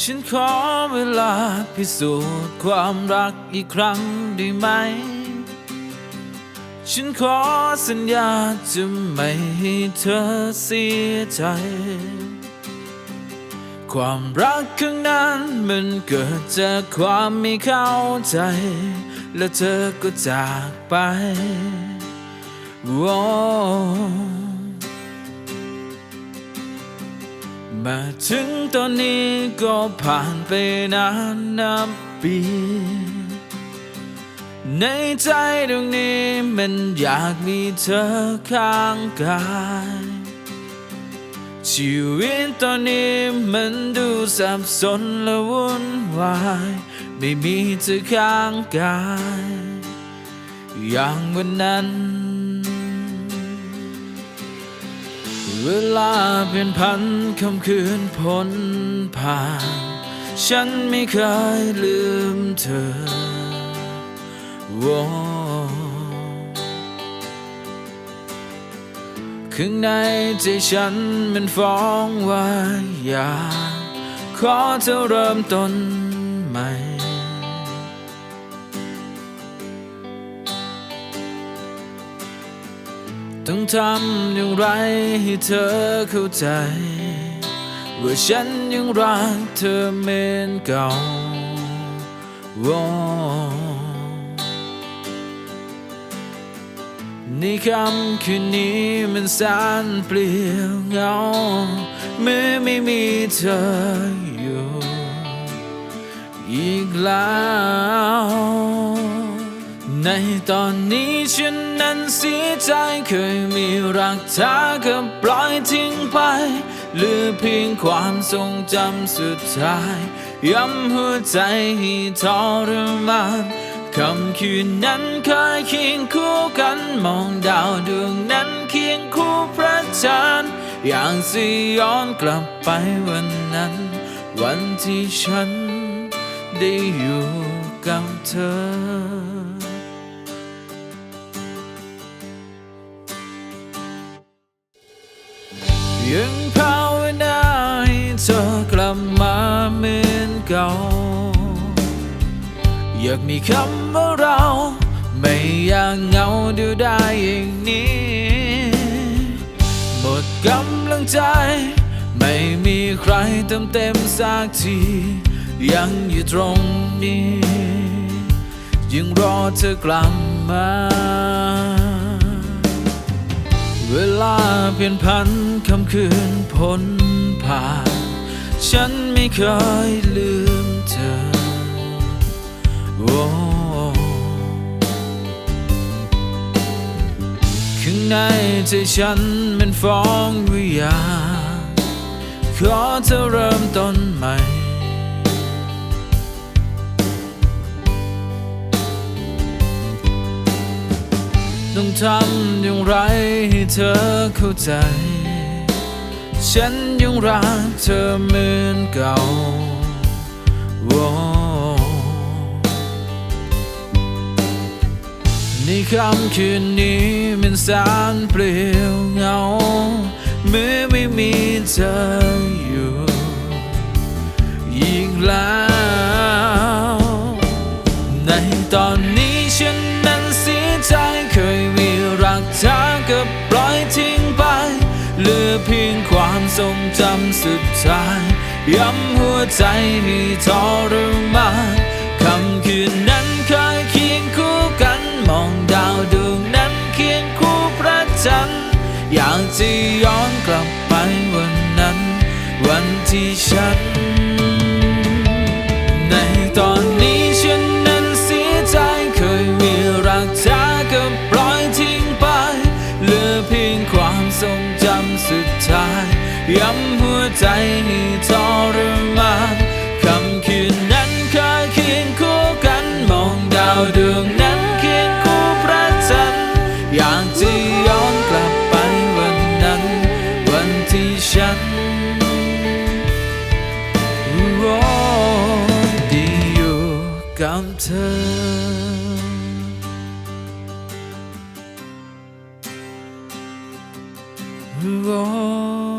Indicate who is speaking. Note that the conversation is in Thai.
Speaker 1: ฉันขอเวลาพิสูจน์ความรักอีกครั้งได้ไหม ฉันขอสัญญาจะไม่ให้เธอเสียใจ ความรักข้งนั้นมันเกิดจากความไม่เข้าใจ แล้วเธอก็จากไปโมาถึงตอนนี้ก็ผ่านไปนานนับปี ในใจตรงนี้มันอยากมีเธอข้างกาย ชีวิตตอนนี้มันดูสับสนและวุ่นวาย ไม่มีเธอข้างกาย อย่างวันนั้น เวลาเปลี่ยนพันคำคืนพ้นผ่าน ฉันไม่เคยลืมเธอโว้ข้างในใจฉันมันฟ้องว่าอยากขอเธอเริ่มต้นใหม่ ต้องทำอย่างไรให้เธอเข้าใจว่าฉันยังรักเธอเหมือนเก่าโว้ในคำคืนนี้มันแสนเปลี่ยวเหงาเมื่อไม่มีเธออยู่ อีกแล้ว ในตอนนี้ฉันนั้นเสียใจเคยมีรักเธอก็ปล่อยทิ้งไปเหลือเพียงความทรงจำสุดท้าย ย้ำหัวใจให้ทรมานคำคืนนั้นเคยเคียงคู่กันมองดาวดวงนั้นเคียงคู่พระจันทร์อย่ากสิย้อนกลับไปวันนั้น วันที่ฉันได้อยู่กับเธอ ยังภาวนาให้เธอกลับมาเหมือนเก่า อยากมีคำว่าเรา ไม่อยากเหงาดูได้อย่างนี้ หมดกำลังใจ ไม่มีใครเติมเต็มสักที ยังอยู่ตรงนี้ ยังรอเธอกลับมา เวลาเปลี่ยนพันคำคืนพ้นผ่าน ฉันไม่เคยลืมเธอโอ้ข้างในใจฉันมันฟ้องวิญญาขอเธอเริ่มต้นใหม่ ต้องทำอย่างไรให้เธอเข้าใจ ฉันยังรักเธอเหมือนเก่า ในค่ำคืนนี้มันแสนเปลี่ยวเหงา เมื่อไม่มีเธออยู่ อีกแล้ว ในตอนนี้ฉัน ลือเพียงความทรงจำสุดท้าย ย้ำหัวใจให้ทรมานคำคืนนั้นเคยเคียงคู่กัน มองดาวดวงนั้นเคียงคู่พระจันทร์ อยากจะย้อนกลับไปวันนั้น วันที่ฉัน กับเธอโอ้